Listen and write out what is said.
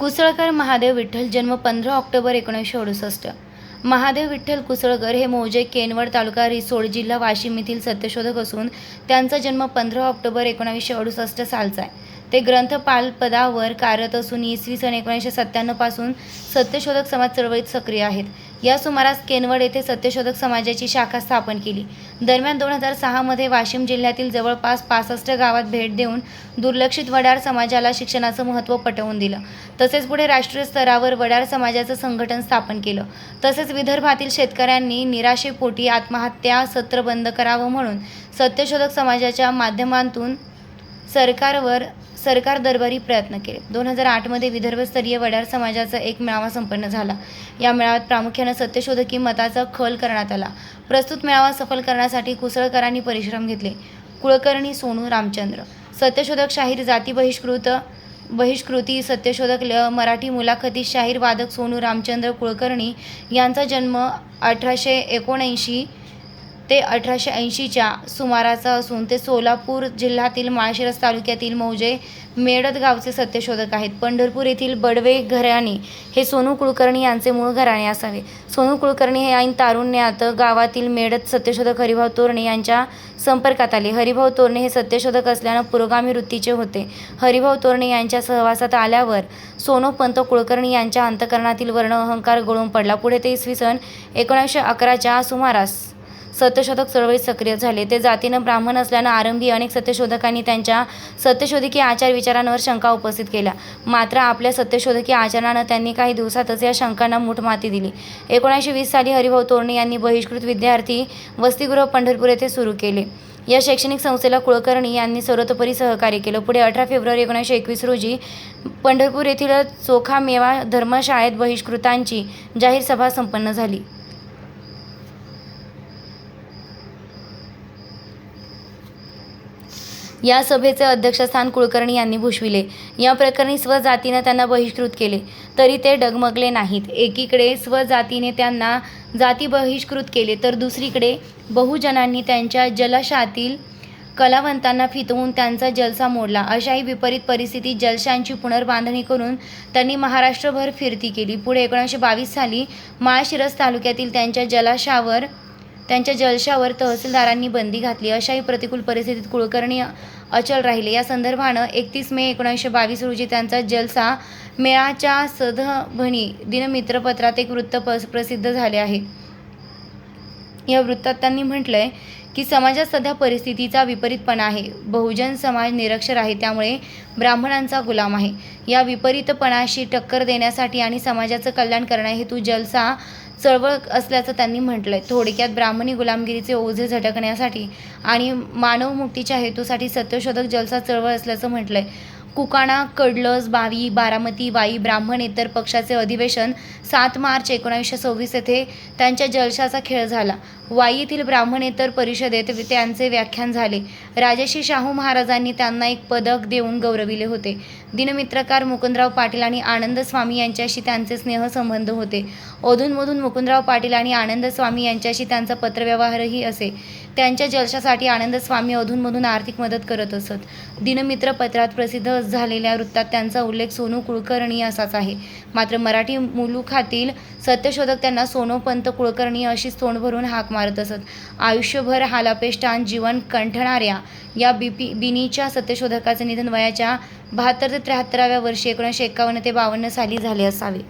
कुसळकर महादेव विठ्ठल जन्म पंधरा ऑक्टोबर एकोणीसशे अडुसष्ट. महादेव विठ्ठल कुसळकर हे मौजे केनवड तालुका रिसोड जिल्हा वाशिम येथील सत्यशोधक असून त्यांचा जन्म पंधरा ऑक्टोबर एकोणावीसशे अडुसष्ट सालचा आहे. ते ग्रंथपाल पदावर कार्यरत असून इसवी सन एकोणीसशे सत्त्याण्णवपासून सत्यशोधक समाज चळवळीत सक्रिय आहेत. या सुमारास केनवड येथे सत्यशोधक समाजाची शाखा स्थापन केली. दरम्यान दोन हजार सहामध्ये वाशिम जिल्ह्यातील जवळपास पासष्ट गावात भेट देऊन दुर्लक्षित वडार समाजाला शिक्षणाचं महत्त्व पटवून दिलं. तसेच पुढे राष्ट्रीय स्तरावर वडार समाजाचं संघटन स्थापन केलं. तसेच विदर्भातील शेतकऱ्यांनी निराशेपोटी आत्महत्या सत्र बंद करावं म्हणून सत्यशोधक समाजाच्या माध्यमातून सरकारवर सरकार दरबारी प्रयत्न केले. दोन हजार आठमध्ये विदर्भस्तरीय वडार समाजाचा एक मेळावा संपन्न झाला. या मेळाव्यात प्रामुख्यानं सत्यशोधकी मताचा खल करण्यात आला. प्रस्तुत मेळावा सफल करण्यासाठी कुसळकरांनी परिश्रम घेतले. कुळकर्णी सोनू रामचंद्र. सत्यशोधक शाहीर जाती बहिष्कृत बहिष्कृती सत्यशोधक ल मराठी मुलाखती शाहीर वादक सोनू रामचंद्र कुळकर्णी यांचा जन्म अठराशे एकोणऐंशी ते अठराशे ऐंशीच्या सुमाराचा असून ते सोलापूर जिल्ह्यातील माळशिरस तालुक्यातील मौजे मेडद गावचे सत्यशोधक आहेत. पंढरपूर येथील बडवे घराणे हे सोनू कुलकर्णी यांचे मूळ घराणे असावे. सोनू कुलकर्णी हे ऐन तारुण्यात गावातील मेडद सत्यशोधक हरिभाऊ तोरणे यांच्या संपर्कात आले. हरिभाऊ तोरणे हे सत्यशोधक असल्यानं पुरोगामी वृत्तीचे होते. हरिभाऊ तोरणे यांच्या सहवासात आल्यावर सोनू पंत कुलकर्णी यांच्या अंतकरणातील वर्ण अहंकार गळून पडला. पुढे ते इसवी सन एकोणीसशे अकराच्या सुमारास सत्यशोधक चळवळीत सक्रिय झाले. ते जातीनं ब्राह्मण असल्यानं आरंभी अनेक सत्यशोधकांनी त्यांच्या सत्यशोधकी आचार विचारांवर शंका उपस्थित केल्या. मात्र आपल्या सत्यशोधकी आचरणानं त्यांनी काही दिवसातच या शंकांना मूठमाती दिली. एकोणीसशे वीस साली हरिभाऊ तोरणे यांनी बहिष्कृत विद्यार्थी वसतिगृह पंढरपूर येथे सुरू केले. या शैक्षणिक संस्थेला कुळकर्णी यांनी सर्वतोपरी सहकार्य केलं. पुढे अठरा फेब्रुवारी एकोणीसशे एकवीस रोजी पंढरपूर येथील चोखामेवा धर्मशाळेत बहिष्कृतांची जाहीर सभा संपन्न झाली. या सभेचे अध्यक्षस्थान कुलकर्णी यांनी भूषविले. या प्रकरणी स्वजातीने त्यांना बहिष्कृत केले. तरी ते डगमगले नाहीत. एकीकडे स्वजातीने त्यांना जाती बहिष्कृत केले तर दुसरीकडे बहुजनांनी त्यांच्या जलाशातील कलावंतांना फितवून त्यांचा जलसा मोडला. अशाही विपरीत परिस्थितीत जलशांची पुनर्बांधणी करून त्यांनी महाराष्ट्रभर फिरती केली. पुढे एकोणीसशे बावीस साली माळशिरस तालुक्यातील त्यांच्या जलाशावर त्यांच्या जलशावर तहसीलदारांनी बंदी घातली. अशाही प्रतिकूल परिस्थितीत कुलकर्णी अचल राहिले. या संदर्भानं एकतीस मे एकोणीसशे बावीस रोजी त्यांचा जलसा मेळाच्या सदभणी दिनमित्रपत्रात एक वृत्त प्रसिद्ध झाले आहे. या वृत्तात त्यांनी म्हटलंय की समाजात सध्या परिस्थितीचा विपरीतपणा आहे. बहुजन समाज निरक्षर आहे त्यामुळे ब्राह्मणांचा गुलाम आहे. या विपरीतपणाशी टक्कर देण्यासाठी आणि समाजाचं कल्याण करण्या हेतू जलसा चळवळ असल्याचं त्यांनी म्हटलंय. थोडक्यात ब्राह्मणी गुलामगिरीचे ओझे झटकण्यासाठी आणि मानवमुक्तीच्या हेतूसाठी सत्यशोधक जलसा चळवळ असल्याचं म्हटलंय. कुकाणा कडलस बावी बारामती वाई ब्राह्मणेतर पक्षाचे अधिवेशन सात मार्च एकोणावीसशे सव्वीस येथे त्यांच्या जलशाचा खेळ झाला. वाई येथील ब्राह्मणेतर परिषदेत त्यांचे व्याख्यान झाले. राजेशी शाहू महाराजांनी त्यांना एक पदक देऊन गौरविले होते. दिनमित्रकार मुकुंदराव पाटील आणि आनंद स्वामी यांच्याशी त्यांचे स्नेहसंबंध होते. अधूनमधून मुकुंदराव पाटील आणि आनंद स्वामी यांच्याशी त्यांचा पत्रव्यवहारही असे. त्यांच्या जलशासाठी आनंद स्वामी अधूनमधून आर्थिक मदत करत असत. दिनमित्र पत्रात प्रसिद्ध झालेल्या वृत्तात त्यांचा उल्लेख सोनू कुलकर्णी असाच आहे. मात्र मराठी मुलुखातील सत्यशोधक त्यांना सोनोपंत कुलकर्णी अशीच तोंड भरून हाक मारत असत. आयुष्यभर हालापेष्टान जीवन कंठणाऱ्या या बिपी बिनीच्या सत्यशोधकाचे निधन वयाच्या बहात्तर ते त्र्याहत्तराव्या वर्षी एकोणीसशे एकावन्न ते बावन्न साली झाले असावे.